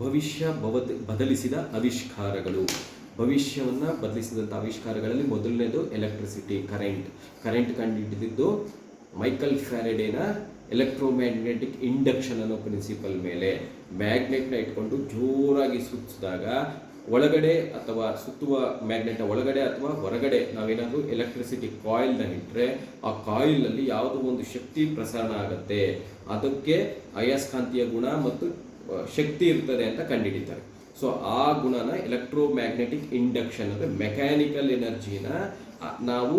ಭವಿಷ್ಯ ಬವದ್, ಬದಲಿಸಿದ ಆವಿಷ್ಕಾರಗಳು. ಭವಿಷ್ಯವನ್ನು ಬದಲಿಸಿದಂಥ ಆವಿಷ್ಕಾರಗಳಲ್ಲಿ ಮೊದಲನೇದು ಎಲೆಕ್ಟ್ರಿಸಿಟಿ ಕರೆಂಟ್ ಕರೆಂಟ್ ಕಂಡುಹಿಡಿದಿದ್ದು ಮೈಕಲ್ ಎಲೆಕ್ಟ್ರೋ ಎಲೆಕ್ಟ್ರೋಮ್ಯಾಗ್ನೆಟಿಕ್ ಇಂಡಕ್ಷನ್ ಅನ್ನೋ ಪ್ರಿನ್ಸಿಪಲ್ ಮೇಲೆ. ಮ್ಯಾಗ್ನೆಟ್ನ ಇಟ್ಕೊಂಡು ಜೋರಾಗಿ ಸುತ್ತಿದಾಗ ಒಳಗಡೆ ಅಥವಾ ಸುತ್ತುವ ಮ್ಯಾಗ್ನೆಟ್ನ ಒಳಗಡೆ ಅಥವಾ ಹೊರಗಡೆ ನಾವೇನಾದರೂ ಎಲೆಕ್ಟ್ರಿಸಿಟಿ ಕಾಯಿಲ್ನ ಇಟ್ಟರೆ ಆ ಕಾಯಿಲ್ನಲ್ಲಿ ಯಾವುದೋ ಒಂದು ಶಕ್ತಿ ಪ್ರಸರಣ ಆಗುತ್ತೆ. ಅದಕ್ಕೆ ಅಯಸ್ಕಾಂತೀಯ ಗುಣ ಮತ್ತು ಶಕ್ತಿ ಇರ್ತದೆ ಅಂತ ಕಂಡುಹಿಡಿತಾರೆ ಸೊ ಆ ಗುಣನ ಎಲೆಕ್ಟ್ರೋಮ್ಯಾಗ್ನೆಟಿಕ್ ಇಂಡಕ್ಷನ್ ಅಂದರೆ ಮೆಕ್ಯಾನಿಕಲ್ ಎನರ್ಜಿನ ನಾವು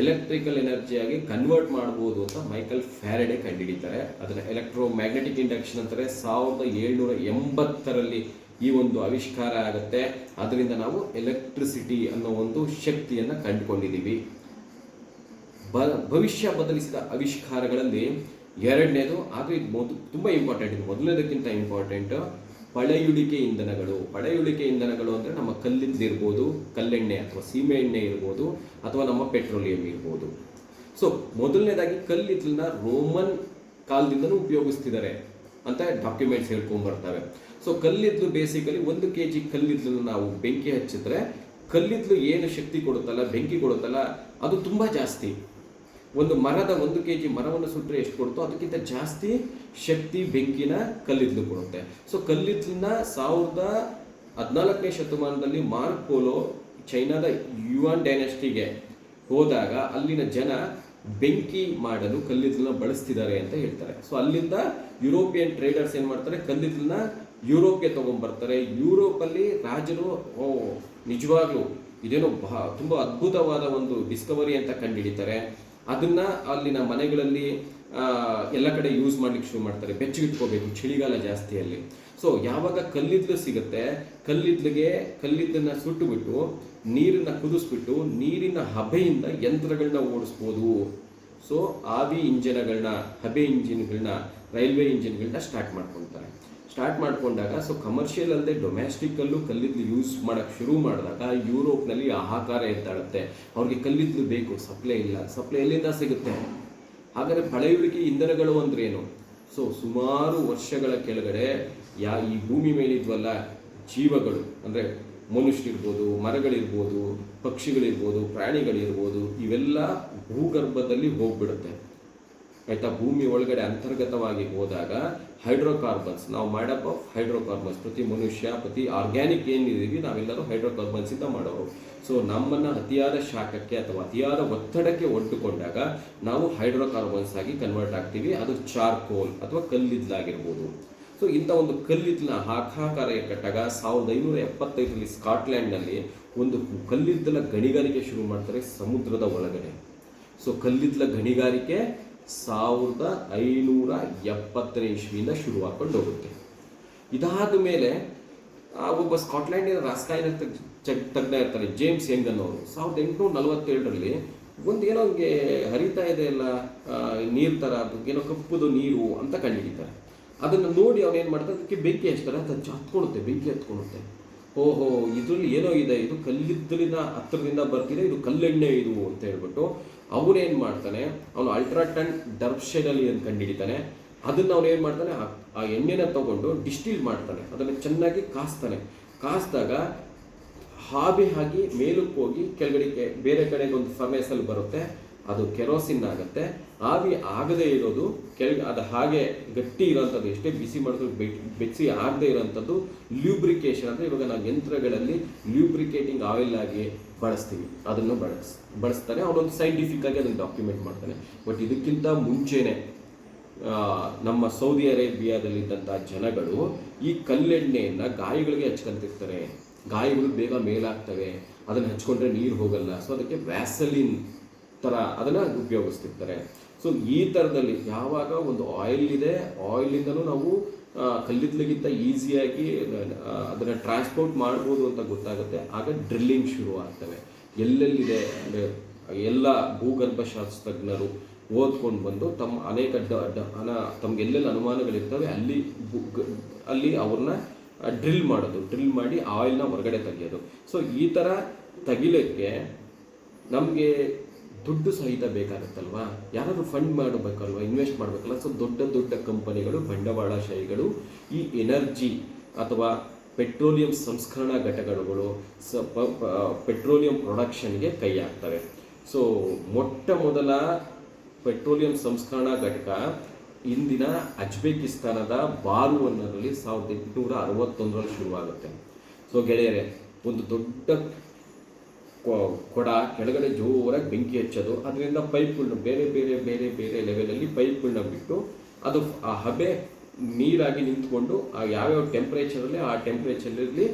ಎಲೆಕ್ಟ್ರಿಕಲ್ ಎನರ್ಜಿಯಾಗಿ ಕನ್ವರ್ಟ್ ಮಾಡ್ಬೋದು ಅಂತ ಮೈಕಲ್ ಫ್ಯಾರಡೆ ಕಂಡುಹಿಡಿತಾರೆ ಅದನ್ನು ಎಲೆಕ್ಟ್ರೋಮ್ಯಾಗ್ನೆಟಿಕ್ ಇಂಡಕ್ಷನ್ ಅಂತಾರೆ. ಸಾವಿರದ ಏಳ್ನೂರ ಎಂಬತ್ತರಲ್ಲಿ ಈ ಒಂದು ಆವಿಷ್ಕಾರ ಆಗುತ್ತೆ. ಅದರಿಂದ ನಾವು ಎಲೆಕ್ಟ್ರಿಸಿಟಿ ಅನ್ನೋ ಒಂದು ಶಕ್ತಿಯನ್ನು ಕಂಡುಕೊಂಡಿದ್ದೀವಿ. ಬ, ಭವಿಷ್ಯ ಬದಲಿಸಿದ ಆವಿಷ್ಕಾರಗಳಲ್ಲಿ ಎರಡನೇದು ಆದರೆ ಇದು ಮೊದಲು ತುಂಬ ಇಂಪಾರ್ಟೆಂಟ್ ಇದು ಮೊದಲನೇದಕ್ಕಿಂತ ಇಂಪಾರ್ಟೆಂಟ್ ಪಳೆಯುಳಿಕೆ ಇಂಧನಗಳು. ಪಳೆಯುಳಿಕೆ ಇಂಧನಗಳು ಅಂದರೆ ನಮ್ಮ ಕಲ್ಲಿದ್ದಿರ್ಬೋದು ಕಲ್ಲೆಣ್ಣೆ ಅಥವಾ ಸೀಮೆ ಎಣ್ಣೆ ಇರ್ಬೋದು, ಅಥವಾ ನಮ್ಮ ಪೆಟ್ರೋಲಿಯಂ ಇರ್ಬೋದು. ಸೊ ಮೊದಲನೇದಾಗಿ ಕಲ್ಲಿದ್ದಲನ್ನ ರೋಮನ್ ಕಾಲದಿಂದಲೂ ಉಪಯೋಗಿಸ್ತಿದ್ದಾರೆ ಅಂತ ಡಾಕ್ಯುಮೆಂಟ್ಸ್ ಹೇಳ್ಕೊಂಡ್ಬರ್ತವೆ ಸೊ ಕಲ್ಲಿದ್ದಲು ಬೇಸಿಕಲಿ ಒಂದು ಕೆ ಜಿ ಕಲ್ಲಿದ್ದಲನ್ನ ನಾವು ಬೆಂಕಿ ಹಚ್ಚಿದ್ರೆ ಕಲ್ಲಿದ್ದಲು ಏನು ಶಕ್ತಿ ಕೊಡುತ್ತಲ್ಲ, ಬೆಂಕಿ ಕೊಡುತ್ತಲ್ಲ, ಅದು ತುಂಬ ಜಾಸ್ತಿ. ಒಂದು ಮರದ ಒಂದು ಕೆ ಜಿ ಮರವನ್ನು ಸುಟ್ಟರೆ ಎಷ್ಟು ಕೊಡುತ್ತೋ ಅದಕ್ಕಿಂತ ಜಾಸ್ತಿ ಶಕ್ತಿ ಬೆಂಕಿನ ಕಲ್ಲಿದ್ದಲು ಕೊಡುತ್ತೆ. ಸೊ ಕಲ್ಲಿದ್ದಲನ್ನ ಸಾವಿರದ ಹದಿನಾಲ್ಕನೇ ಶತಮಾನದಲ್ಲಿ ಮಾರ್ಕ್ ಪೋಲೋ ಚೈನಾದ ಯುವಾನ್ ಡೈನೆಸ್ಟಿಗೆ ಹೋದಾಗ ಅಲ್ಲಿನ ಜನ ಬೆಂಕಿ ಮಾಡಲು ಕಲ್ಲಿದ್ದಲನ್ನ ಬಳಸ್ತಿದ್ದಾರೆ ಅಂತ ಹೇಳ್ತಾರೆ. ಸೊ ಅಲ್ಲಿಂದ ಯುರೋಪಿಯನ್ ಟ್ರೇಡರ್ಸ್ ಏನು ಮಾಡ್ತಾರೆ? ಕಲ್ಲಿದ್ದಲನ್ನ ಯುರೋಪ್ಗೆ ತಗೊಂಡ್ಬರ್ತಾರೆ. ಯುರೋಪಲ್ಲಿ ರಾಜರು, ಓ, ನಿಜವಾಗ್ಲೂ ಇದೇನೋ ಬಹ ತುಂಬ ಅದ್ಭುತವಾದ ಒಂದು ಡಿಸ್ಕವರಿ ಅಂತ ಕಂಡುಹಿಡಿತಾರೆ. ಅದನ್ನ ಅಲ್ಲಿನ ಮನೆಗಳಲ್ಲಿ ಎಲ್ಲ ಕಡೆ ಯೂಸ್ ಮಾಡ್ಲಿಕ್ಕೆ ಶುರು ಮಾಡ್ತಾರೆ. ಬೆಚ್ಚಗಿಟ್ಕೋಬೇಕು, ಚಳಿಗಾಲ ಜಾಸ್ತಿ ಅಲ್ಲಿ. ಸೊ ಯಾವಾಗ ಕಲ್ಲಿದ್ದಲು ಸಿಗುತ್ತೆ, ಕಲ್ಲಿದ್ದಲಿಗೆ, ಕಲ್ಲಿದ್ದನ್ನ ಸುಟ್ಟುಬಿಟ್ಟು, ನೀರನ್ನ ಕುದಿಸ್ಬಿಟ್ಟು, ನೀರಿನ ಹಬೆಯಿಂದ ಯಂತ್ರಗಳನ್ನ ಓಡಿಸ್ಬೋದು. ಸೊ ಆವಿ ಇಂಜಿನ್ಗಳನ್ನ ಹಬೆ ಇಂಜಿನ್ಗಳನ್ನ ರೈಲ್ವೆ ಇಂಜಿನ್ಗಳನ್ನ ಸ್ಟಾರ್ಟ್ ಮಾಡ್ಕೊಳ್ತಾರೆ ಸ್ಟಾರ್ಟ್ ಮಾಡಿಕೊಂಡಾಗ ಸೊ ಕಮರ್ಷಿಯಲ್ ಅಲ್ಲದೆ ಡೊಮ್ಯಾಸ್ಟಿಕ್ಕಲ್ಲೂ ಕಲ್ಲಿದ್ದಲು ಯೂಸ್ ಮಾಡೋಕ್ಕೆ ಶುರು ಮಾಡಿದಾಗ, ಯುರೋಪ್ನಲ್ಲಿ ಹಾಹಾಕಾರ ಎದ್ದಾಡುತ್ತೆ. ಅವ್ರಿಗೆ ಕಲ್ಲಿದ್ದಲು ಬೇಕು ಸಪ್ಲೈ ಇಲ್ಲ. ಸಪ್ಲೈ ಎಲ್ಲಿಂದ ಸಿಗುತ್ತೆ? ಹಾಗಾದರೆ ಪಳೆಯುಳಿಕೆ ಇಂಧನಗಳು ಅಂದ್ರೇನು? ಸೊ ಸುಮಾರು ವರ್ಷಗಳ ಕೆಳಗಡೆ ಯಾ, ಈ ಭೂಮಿ ಮೇಲಿದ್ವಲ್ಲ ಜೀವಗಳು, ಅಂದರೆ ಮನುಷ್ಯರಿರ್ಬೋದು, ಮರಗಳಿರ್ಬೋದು, ಪಕ್ಷಿಗಳಿರ್ಬೋದು, ಪ್ರಾಣಿಗಳಿರ್ಬೋದು, ಇವೆಲ್ಲ ಭೂಗರ್ಭದಲ್ಲಿ ಹೋಗ್ಬಿಡುತ್ತೆ. ಆಯ್ತಾ ಭೂಮಿ ಒಳಗಡೆ ಅಂತರ್ಗತವಾಗಿ ಹೋದಾಗ ಹೈಡ್ರೋಕಾರ್ಬನ್ಸ್, ನಾವು ಮಾಡಪ್ ಆಫ್ ಹೈಡ್ರೋಕಾರ್ಬನ್ಸ್, ಪ್ರತಿ ಮನುಷ್ಯ, ಪ್ರತಿ ಆರ್ಗ್ಯಾನಿಕ್ ಏನಿದ್ದೀವಿ ನಾವೆಲ್ಲರೂ ಹೈಡ್ರೋಕಾರ್ಬನ್ಸ್ ಇಂದ ಮಾಡೋರು. ಸೊ ನಮ್ಮನ್ನ ಅತಿಯಾದ ಶಾಖಕ್ಕೆ ಅಥವಾ ಅತಿಯಾದ ಒತ್ತಡಕ್ಕೆ ಒಡ್ಡುಕೊಂಡಾಗ ನಾವು ಹೈಡ್ರೋಕಾರ್ಬನ್ಸ್ ಆಗಿ ಕನ್ವರ್ಟ್ ಆಗ್ತೀವಿ. ಅದು ಚಾರ್ಕೋಲ್ ಅಥವಾ ಕಲ್ಲಿದ್ದಲಾಗಿರ್ಬೋದು. ಸೊ ಇಂಥ ಒಂದು ಕಲ್ಲಿದ್ದಲ ಹಾಕಾಕಾರ ಕಟ್ಟಾಗ ಸಾವಿರದ ಐನೂರ ಎಪ್ಪತ್ತೈದರಲ್ಲಿ ಸ್ಕಾಟ್ಲ್ಯಾಂಡ್ನಲ್ಲಿ ಒಂದು ಕಲ್ಲಿದ್ದಲ ಗಣಿಗಾರಿಕೆ ಶುರು ಮಾಡ್ತಾರೆ ಸಮುದ್ರದ ಒಳಗಡೆ. ಸೊ ಕಲ್ಲಿದ್ದಲ ಗಣಿಗಾರಿಕೆ ಸಾವಿರದ ಐನೂರ ಎಪ್ಪತ್ತನೇ ಇಸ್ವಿಯಿಂದ ಶುರುವಾಕೊಂಡು ಹೋಗುತ್ತೆ ಇದಾದ ಮೇಲೆ ಒಬ್ಬ ಸ್ಕಾಟ್ಲ್ಯಾಂಡಿನ ರಾಸಾಯನ ತಜ್ಞ ಇರ್ತಾರೆ, ಜೇಮ್ಸ್ ಹೆಂಗ್ ಅನ್ನೋರು ಸಾವಿರದ ಎಂಟುನೂರ ನಲವತ್ತೇಳರಲ್ಲಿ ಒಂದು ಏನೋ ಹಂಗೆ ಹರಿತಾ ಇದೆ ಅಲ್ಲ ನೀರು ಥರ ಏನೋ ಕಪ್ಪುದು ನೀರು ಅಂತ ಕಂಡುಹಿಡಿತಾರೆ. ಅದನ್ನು ನೋಡಿ ಅವನು ಏನು ಮಾಡ್ತಾರೆ, ಅದಕ್ಕೆ ಬೆಂಕಿ ಹಚ್ತಾರೆ ಅದು ಹತ್ಕೊಳುತ್ತೆ ಬೆಂಕಿ ಹತ್ಕೊಳುತ್ತೆ. ಓಹೋ, ಇದರಲ್ಲಿ ಏನೋ ಇದೆ, ಇದು ಕಲ್ಲಿದ್ದಲಿನ ಹತ್ತಿರದಿಂದ ಬರ್ತಿದೆ, ಇದು ಕಲ್ಲೆಣ್ಣೆ ಇದು ಅಂತ ಹೇಳ್ಬಿಟ್ಟು ಅವನೇನು ಮಾಡ್ತಾನೆ? ಅವನು ಅಲ್ಟ್ರಾಟನ್ ಅಲ್ಲಿ ಅಂತ ಕಂಡುಹಿಡಿತಾನೆ ಅದನ್ನ ಅವನು ಏನು ಮಾಡ್ತಾನೆ? ಆ- ಎಣ್ಣೆನ ತಗೊಂಡು ಡಿಸ್ಟಿಲ್ ಮಾಡ್ತಾನೆ. ಅದನ್ನು ಚೆನ್ನಾಗಿ ಕಾಸ್ತಾನೆ. ಕಾಸ್ದಾಗ ಹಾಬಿ ಆಗಿ ಮೇಲಕ್ಕೆ ಹೋಗಿ ಕೆಳಗಡೆಗೆ ಬೇರೆ ಕಡೆಗೆ ಒಂದು ಫರ್ನೇಸಲ್ಲಿ ಬರುತ್ತೆ. ಅದು ಕೆರೋಸಿನ್ ಆಗುತ್ತೆ. ಆವಿ ಆಗದೇ ಇರೋದು ಕೆಳಗೆ ಅದು ಹಾಗೆ ಗಟ್ಟಿ ಇರೋಂಥದ್ದು, ಎಷ್ಟೇ ಬಿಸಿ ಮಾಡಿದ್ರು ಬೆಚ್ಚಿ ಆಗದೆ ಇರೋಂಥದ್ದು ಲ್ಯೂಬ್ರಿಕೇಶನ್ ಅಂದರೆ ಇವಾಗ ನಾವು ಯಂತ್ರಗಳಲ್ಲಿ ಲ್ಯೂಬ್ರಿಕೇಟಿಂಗ್ ಆಯಿಲ್ ಆಗಿ ಬಳಸ್ತೀವಿ. ಅದನ್ನು ಬಳಸ್ ಬಳಸ್ತಾನೆ ಅವನೊಂದು ಸೈಂಟಿಫಿಕ್ ಆಗಿ ಅದನ್ನು ಡಾಕ್ಯುಮೆಂಟ್ ಮಾಡ್ತಾನೆ ಬಟ್ ಇದಕ್ಕಿಂತ ಮುಂಚೆನೆ ನಮ್ಮ ಸೌದಿ ಅರೇಬಿಯಾದಲ್ಲಿದ್ದಂಥ ಜನಗಳು ಈ ಕಲ್ಲೆಣ್ಣೆಯನ್ನು ಗಾಯಗಳಿಗೆ ಹಚ್ಕೊಂತಿರ್ತಾರೆ ಗಾಯಗಳು ಬೇಗ ಮೇಲಾಗ್ತವೆ. ಅದನ್ನು ಹಚ್ಕೊಂಡ್ರೆ ನೀರು ಹೋಗಲ್ಲ. ಸೊ ಅದಕ್ಕೆ ವ್ಯಾಸಲಿನ್ ಥರ ಅದನ್ನು ಉಪಯೋಗಿಸ್ತಿರ್ತಾರೆ. ಸೊ ಈ ಥರದಲ್ಲಿ ಯಾವಾಗ ಒಂದು ಆಯಿಲ್ ಇದೆ ಆಯಿಲಿಂದನೂ ನಾವು ಕಲ್ಲಿದ್ದಲಿಗಿಂತ ಈಸಿಯಾಗಿ ಅದನ್ನು ಟ್ರಾನ್ಸ್ಪೋರ್ಟ್ ಮಾಡ್ಬೋದು ಅಂತ ಗೊತ್ತಾಗುತ್ತೆ. ಆಗ ಡ್ರಿಲ್ಲಿಂಗ್ ಶುರು ಆಗ್ತವೆ. ಎಲ್ಲೆಲ್ಲಿದೆ, ಅಂದರೆ, ಎಲ್ಲ ಭೂಗರ್ಭಶಾಸ್ತ್ರಜ್ಞರು ಓದ್ಕೊಂಡು ಬಂದು ತಮ್ಮ ಅನೇಕ ಡ ಅನ, ತಮ್ಗೆ ಎಲ್ಲೆಲ್ಲಿ ಅನುಮಾನಗಳಿರ್ತವೆ, ಅಲ್ಲಿ ಅಲ್ಲಿ ಅವ್ರನ್ನ ಡ್ರಿಲ್ ಮಾಡೋದು. ಡ್ರಿಲ್ ಮಾಡಿ ಆಯಿಲ್ನ ಹೊರಗಡೆ ತೆಗೆಯೋದು. ಸೊ ಈ ಥರ ತೆಗಿಲಿಕ್ಕೆ ನಮಗೆ ದುಡ್ಡು ಸಹಿತ ಬೇಕಾಗುತ್ತಲ್ವಾ? ಯಾರಾದರೂ ಫಂಡ್ ಮಾಡಬೇಕಲ್ವ? ಇನ್ವೆಸ್ಟ್ ಮಾಡಬೇಕಲ್ಲ ಸೊ ದೊಡ್ಡ ದೊಡ್ಡ ಕಂಪನಿಗಳು ಬಂಡವಾಳಶಾಹಿಗಳು ಈ ಎನರ್ಜಿ ಅಥವಾ ಪೆಟ್ರೋಲಿಯಂ ಸಂಸ್ಕರಣಾ ಘಟಕಗಳು, ಸ ಪೆಟ್ರೋಲಿಯಂ ಪ್ರೊಡಕ್ಷನ್ಗೆ ಕೈ ಹಾಕ್ತವೆ. ಸೊ ಮೊಟ್ಟ ಮೊದಲ ಪೆಟ್ರೋಲಿಯಂ ಸಂಸ್ಕರಣಾ ಘಟಕ ಇಂದಿನ ಅಜ್ಬೇಕಿಸ್ತಾನದ ಬಾರುವನ್ನರಲ್ಲಿ ಸಾವಿರದ ಎಂಟುನೂರ ಅರವತ್ತೊಂದರಲ್ಲಿ ಶುರುವಾಗುತ್ತೆ. ಸೊ ಗೆಳೆಯರೆ, ಒಂದು ದೊಡ್ಡ ಕೊಡ, ಕೆಳಗಡೆ ಜೋರಾಗಿ ಬೆಂಕಿ ಹಚ್ಚೋದು, ಅದರಿಂದ ಪೈಪ್ಗಳನ್ನ ಬೇರೆ ಬೇರೆ ಬೇರೆ ಬೇರೆ ಲೆವೆಲಲ್ಲಿ ಪೈಪ್ಗಳನ್ನ ಬಿಟ್ಟು ಅದು ಆ ಹಬೆ ನೀರಾಗಿ ನಿಂತ್ಕೊಂಡು ಆ ಯಾವ್ಯಾವ ಟೆಂಪ್ರೇಚರಲ್ಲಿ ಆ ಟೆಂಪ್ರೇಚರಲ್ಲಿ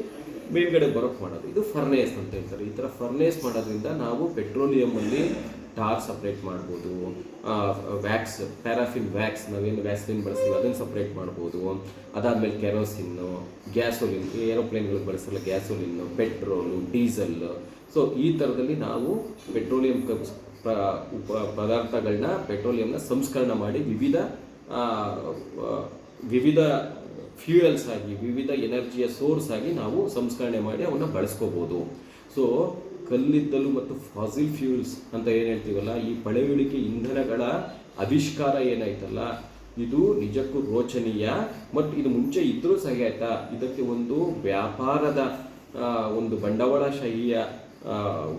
ಮೇಲ್ಗಡೆ ಬರೋಕ್ಕೆ ಮಾಡೋದು. ಇದು ಫರ್ನೇಸ್ ಅಂತ ಹೇಳ್ತಾರೆ. ಈ ಥರ ಫರ್ನೇಸ್ ಮಾಡೋದ್ರಿಂದ ನಾವು ಪೆಟ್ರೋಲಿಯಮಲ್ಲಿ ಟಾರ್ ಸಪ್ರೇಟ್ ಮಾಡ್ಬೋದು. ವ್ಯಾಕ್ಸ್ ಪ್ಯಾರಾಫಿನ್ ವ್ಯಾಕ್ಸ್ ನಾವೇನು ವ್ಯಾಕ್ಸಿನ್ ಬಳಸ್ತೀವಿ ಅದನ್ನು ಸಪ್ರೇಟ್ ಮಾಡ್ಬೋದು. ಅದಾದಮೇಲೆ ಕೆರೋಸಿನ್ನು ಗ್ಯಾಸೋಲಿನ್ ಏರೋಪ್ಲೇನ್ಗಳಿಗೆ ಬಳಸಲ್ಲ ಗ್ಯಾಸೋಲಿನ್ನು ಪೆಟ್ರೋಲು ಡೀಸೆಲ್ ಸೊ ಈ ಥರದಲ್ಲಿ ನಾವು ಪೆಟ್ರೋಲಿಯಂ ಪದಾರ್ಥಗಳನ್ನ ಪೆಟ್ರೋಲಿಯಂನ ಸಂಸ್ಕರಣ ಮಾಡಿ ವಿವಿಧ ವಿವಿಧ ಫ್ಯೂಯಲ್ಸ್ ಆಗಿ, ವಿವಿಧ ಎನರ್ಜಿಯ ಸೋರ್ಸ್ ಆಗಿ ನಾವು ಸಂಸ್ಕರಣೆ ಮಾಡಿ ಅವನ್ನ ಬಳಸ್ಕೋಬೋದು. ಸೊ ಕಲ್ಲಿದ್ದಲು ಮತ್ತು ಫಾಸಿಲ್ ಫ್ಯೂಲ್ಸ್ ಅಂತ ಏನು ಹೇಳ್ತೀವಲ್ಲ, ಈ ಪಳೆಯುಳಿಕೆ ಇಂಧನಗಳ ಆವಿಷ್ಕಾರ ಏನಾಯ್ತಲ್ಲ, ಇದು ನಿಜಕ್ಕೂ ರೋಚನೀಯ ಮತ್ತು ಇದು ಮುಂಚೆ ಇದ್ರೂ ಸಹ ಆಯ್ತಾ, ಇದಕ್ಕೆ ಒಂದು ವ್ಯಾಪಾರದ ಒಂದು ಬಂಡವಾಳಶಾಹಿಯ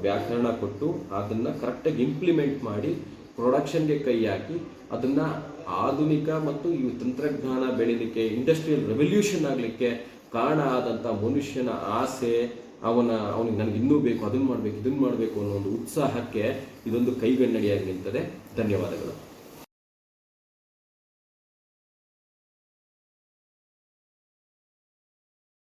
ವ್ಯಾಕರಣ ಕೊಟ್ಟು ಅದನ್ನು ಕರೆಕ್ಟಾಗಿ ಇಂಪ್ಲಿಮೆಂಟ್ ಮಾಡಿ ಪ್ರೊಡಕ್ಷನ್ಗೆ ಕೈ ಹಾಕಿ ಅದನ್ನು ಆಧುನಿಕ ಮತ್ತು ಈ ತಂತ್ರಜ್ಞಾನ ಬೆಳೀಲಿಕ್ಕೆ ಇಂಡಸ್ಟ್ರಿಯಲ್ ರೆವಲ್ಯೂಷನ್ ಆಗಲಿಕ್ಕೆ ಕಾರಣ ಆದಂಥ ಮನುಷ್ಯನ ಆಸೆ, ಅವನ, ಅವನಿಗೆ ನನಗೆ ಇನ್ನೂ ಬೇಕು, ಅದನ್ನು ಮಾಡಬೇಕು, ಇದನ್ನು ಮಾಡಬೇಕು ಅನ್ನೋ ಒಂದು ಉತ್ಸಾಹಕ್ಕೆ ಇದೊಂದು ಕೈಗನ್ನಡಿಯಾಗಿ ನಿಲ್ತದೆ ಧನ್ಯವಾದಗಳು.